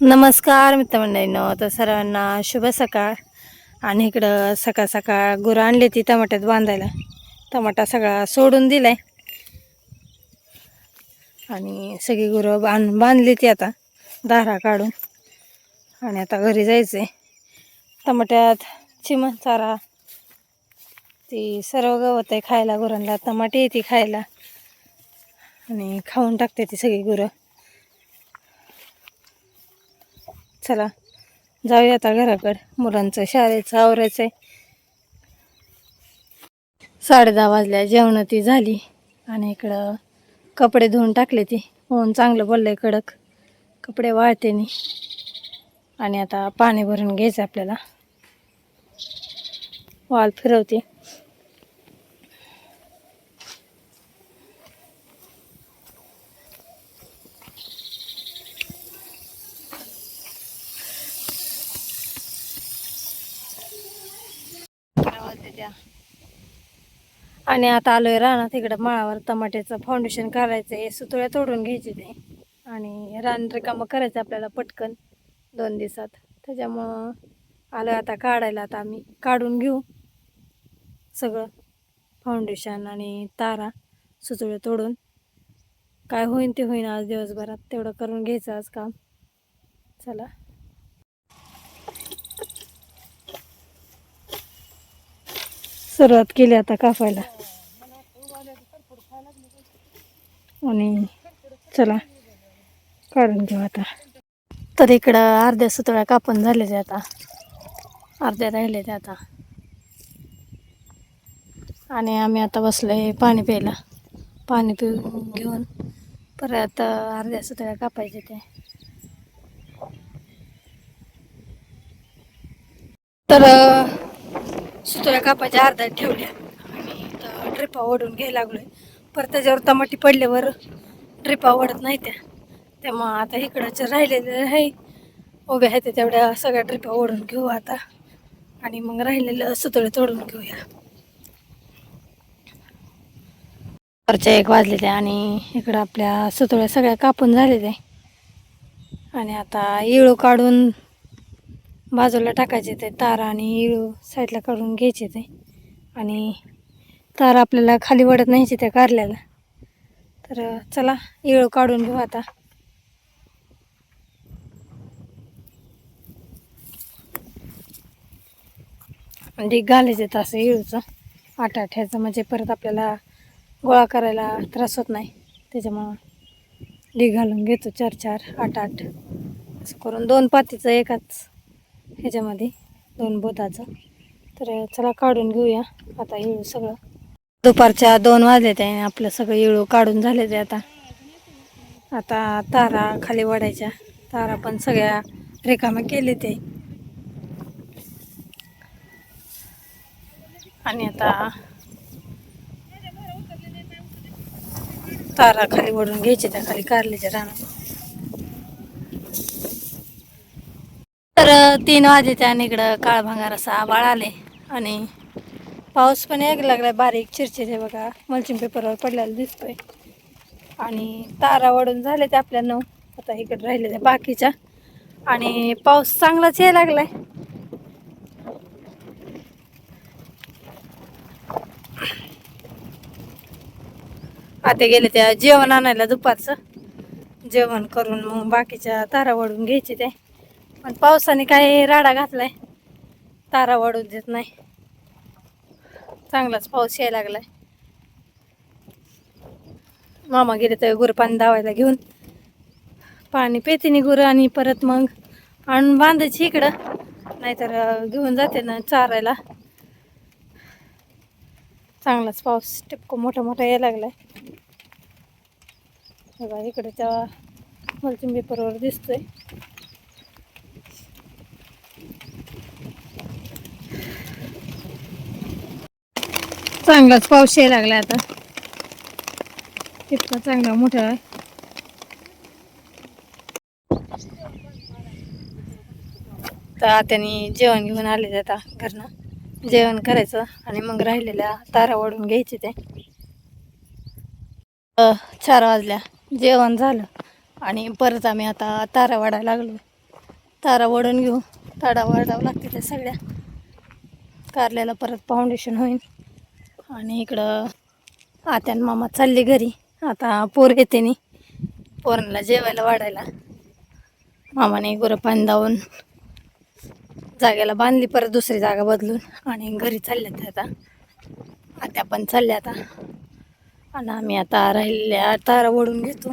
नमस्कार मित्रमंडळींनो तर सर्वांना शुभ सकाळ. आणि इकडं सकाळ सकाळ गुरं आणली ती टमाट्यात बांधायला. टमाटा सगळा सोडून दिलाय. आणि सगळी गुरं बांध बांधली ती आता दारा काढून. आणि आता घरी जायचंय. टमाट्यात चिमण चारा ती सर्व गवत आहे खायला गुरांना टमाटे येते खायला. आणि खाऊन टाकते ती सगळी गुरं. चला जाऊया आता घराकडे. मुलांचं शाळेचं आवरायचं आहे साडे दहा वाजल्या जेवण ती झाली. आणि इकडं कपडे धुवून टाकले ती. ऊन चांगलं बोललंय कडक. कपडे वाळते नी आणि आता पाणी भरून घ्यायचं आपल्याला. वाल फिरवते. आणि आता आलोय रानात तिकडं माळावर टमाट्याचं फाउंडेशन करायचं आहे सुतळ्या तोडून घ्यायचे ते. आणि रान रिकामं करायचं आपल्याला पटकन दोन दिवसात. त्याच्यामुळं आलोय आता काढायला आता आम्ही काढून घेऊ सगळं फाउंडेशन आणि तारा सुतळे तोडून. काय होईन ते होईन आज दिवसभरात तेवढं करून घ्यायचं आज काम. चला. सुरुवात केली आता कापायला. आणि चला काढून घेऊ आता. तर इकडं अर्ध्या सुतळ्या कापून झाले ते आता. अर्ध्या राहिले ते आता. आणि आम्ही आता बसलोय पाणी प्यायला. पाणी पिऊन घेऊन परत अर्ध्या सुतळ्या कापायचे ते तर सुतळ्या कापायच्या अर्ध्यात ठेवल्या. आणि ड्रिपा ओढून घ्यायला लागलोय. परत त्याच्यावर टमाटी पडल्यावर ड्रिपा ओढत नाही त्या. त्यामुळं आता इकडच्या राहिलेले आहे. उभ्या आहेत तेवढ्या सगळ्या ड्रिपा ओढून घेऊ आता. आणि मग राहिलेलं सुतळे तोडून घेऊया. वरच्या एक वाजलेल्या आणि इकडं आपल्या सुतळ्या सगळ्या कापून झालेल्या आहे. आणि आता इळू काढून बाजूला टाकायचे ते तार आणि इळू साईडला काढून घ्यायचे ते. आणि तार आपल्याला खाली वडत न्यायचे त्या कारल्याला. तर चला इळू काढून घेऊ आता. म्हणजे ढीग घालायचे तास इळूचं आठ आठ ह्याचं म्हणजे परत आपल्याला गोळा करायला त्रास होत नाही. त्याच्यामुळं ढीग घालून घेतो चार चार आठ आठ. असं करून दोन पातीचं एकाच ह्याच्यामध्ये दोन बोताचं तर चला काढून घेऊया. आता येळू सगळं. दुपारच्या दोन वाजले ते आपलं सगळं येळू काढून झाले ते आता. आता तारा खाली वाढायच्या तारा पण सगळ्या रिकाम्या केले ते. आणि आता तारा खाली ओढून घ्यायचे त्या खाली कारल्याच्या रानात. तर तीन वाजेच्या आणि इकडं काळभांगार असा आबाळ आले आणि पाऊस पण एक लागलाय बारीक चिरचिरे बघा. मल्चिंग पेपरवर पडलेला दिसतोय. आणि तारा वडून झाले ते आपल्या नऊ. आता इकडे राहिलेले बाकीच्या. आणि पाऊस चांगलाच यायला लागलाय. आता गेले त्या जेवण आणायला दुपारचं. जेवण करून मग बाकीच्या तारा वडून घ्यायचे ते. पण पावसाने काय राडा घातलाय. तारा वाढून देत नाही. चांगलाच पाऊस यायला लागलाय. मामा गेले तर गुरं पाणी दावायला घेऊन. पाणी पेतीने गुरं आणि परत मग आणून बांधायची इकडं. नाहीतर घेऊन जाते ना चारायला. चांगलाच पाऊस टिपको मोठा मोठा यायला लागलाय. बघा इकडे त्या मलचिंबी पेपरवर दिसतोय. चांगलाच पाऊस यायला लागला आता. इतका चांगला मोठा आहे. तर त्यांनी जेवण घेऊन आले आता घरनं. जेवण करायचं आणि मग राहिलेल्या तारा ओढून घ्यायचे ते. चार वाजल्या. जेवण झालं आणि परत आम्ही आता तारा वाढायला लागलो. तारा वडून घेऊ. तारा वाढावं लागते त्या सगळ्या. कारल्याला परत फाउंडेशन होईल आणि इकडं आत्यान मामा चालले घरी. आता पोर येते नी. पोरांना जेवायला वाढायला. मामाने गुरं पाणी दावून जागेला बांधली परत दुसरी जागा बदलून. आणि घरी चालल्या त्या आता. आत्या पण चालल्या आता. आणि आम्ही आता राहिलेल्या तारा ओढून घेतो.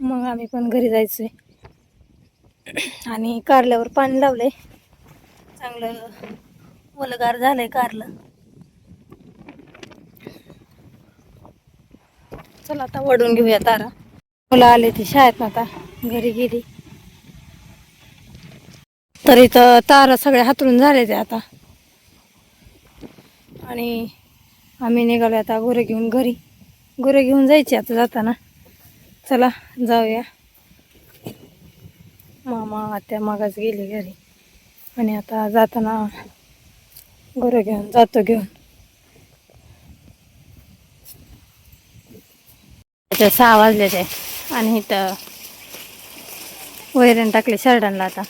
मग आम्ही पण घरी जायचोय. आणि कारल्यावर पाणी लावलंय. चांगलं मुलगार झालंय कारलं. चला आता वडून घेऊया तारा. मुलं आले ती शाळेत आता घरी गेली. तरी तर तारा सगळे हातरून झाले ते आता. आणि आम्ही निघालो आता गुरं घेऊन घरी. गुरं घेऊन जायची आता जाताना. चला जाऊया. मामा आत्या मागाच गेली घरी. आणि आता जाताना गुरं घेऊन जातो घेऊन. सहा वाजले ते आणि इथं वैरण टाकले शर्टांना आता.